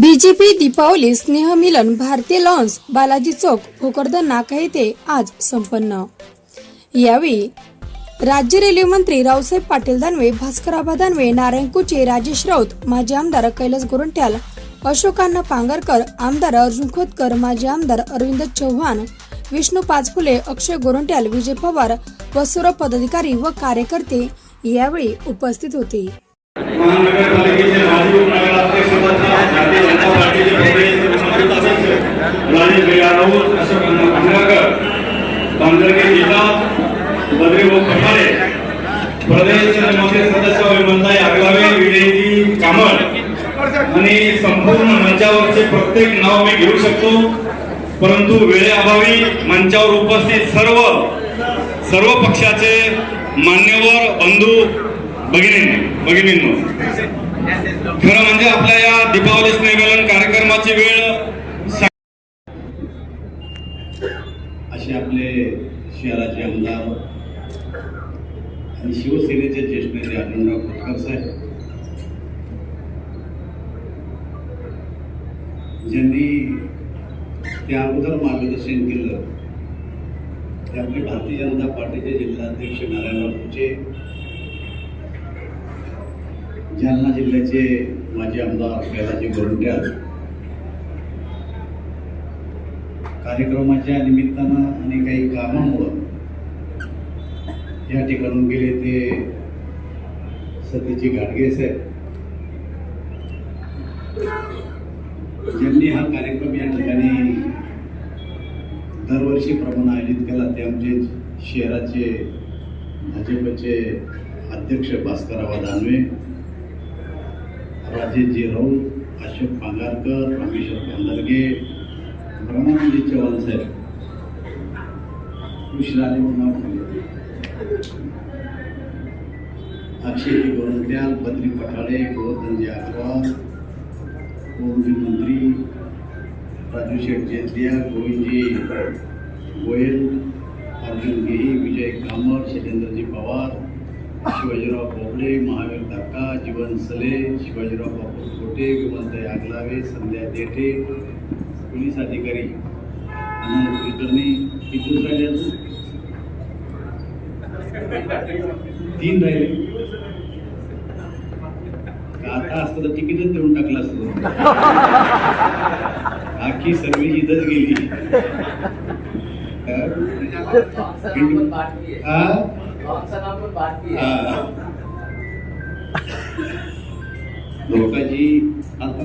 BJP Deepavali स्नेहमिलन भारतीय lawns Balaji चौक भोकरदन नाका येथे आज संपन्न. यावेळी राज्य रेल्वे मंत्री रावसाहेब पाटील दानवे भास्कराबा दानवे नारायण कुचे राजेश राऊत माजी आमदार कैलास गोरंट्याल अशोकांना पांगरकर आमदार अर्जुन खोतकर माजी आमदार अरविंद चव्हाण विष्णू पाचफुले अक्षय गोरंट्याल विजय पवार व सर्व पदाधिकारी व कार्यकर्ते यावेळी उपस्थित होते महानगरपालिकेचे माजी नगराध्यक्ष तथा भारतीय जनता पार्टीचे प्रदेश सदस्य राजेश भैया राऊत अशोक अण्णा पांढरकर बांधरगे जिल्हा बद्रीभाऊ कपाळे सदस्य विमलताई आगलावे कामळ आणि संपूर्ण मंचावरचे प्रत्येक नाव मी घेऊ शकतो. परंतु वेळेअभावी मंचावर उपस्थित सर्व सर्व पक्षाचे मान्यवर बंधू भगिनी भगिनींनो. खरं म्हणजे आपल्या या दीपावली स्नेहमिलन कार्यक्रमाची वेळ असे आपले शहराचे आमदार आणि शिवसेनेचे ज्येष्ठ नेते आनंदराव खोतकर साहेब ज्यांनी त्या अगोदर मार्गदर्शन केलं ते आपले भारतीय जनता पार्टीचे जिल्हाध्यक्ष नारायणराव कुचे जालना जिल्ह्याचे माजी आमदार कैलाजी गोरंट्याल कार्यक्रमाच्या निमित्तानं आणि काही कामामुळं या ठिकाणून गेले ते सतीजी घाटगे साहेब. ज्यांनी हा कार्यक्रम या ठिकाणी दरवर्षीप्रमाणे आयोजित केला ते आमचे शहराचे भाजपचे अध्यक्ष भास्करराव दानवे राजेशजी राऊत अशोक पांगारकर रामेश्वर पांढरगे ब्रह्मानंदी चव्हाण साहेब. कृष्णाने नाव अक्षय गोरंट्याल बद्री पठाडे गोवर्धनजी अग्रवाल ओमजी मंत्री राजू शेठ जेतलिया गोविंदजी गोयल अर्जुन गेही विजय कामत शैलेंद्रजी पवार शिवाजीराव बोबडे महावीर धक्का जीवन सले शिवाजीराव बापू खोटे विमलताई आगलावे संध्या देठे पोलीस अधिकारी आनंद कुलकर्णी तीन राहिले. आता असतं तर तिकीटच देऊन टाकलं असतं. आखी सर्व इथंच गेली. लोकांची आता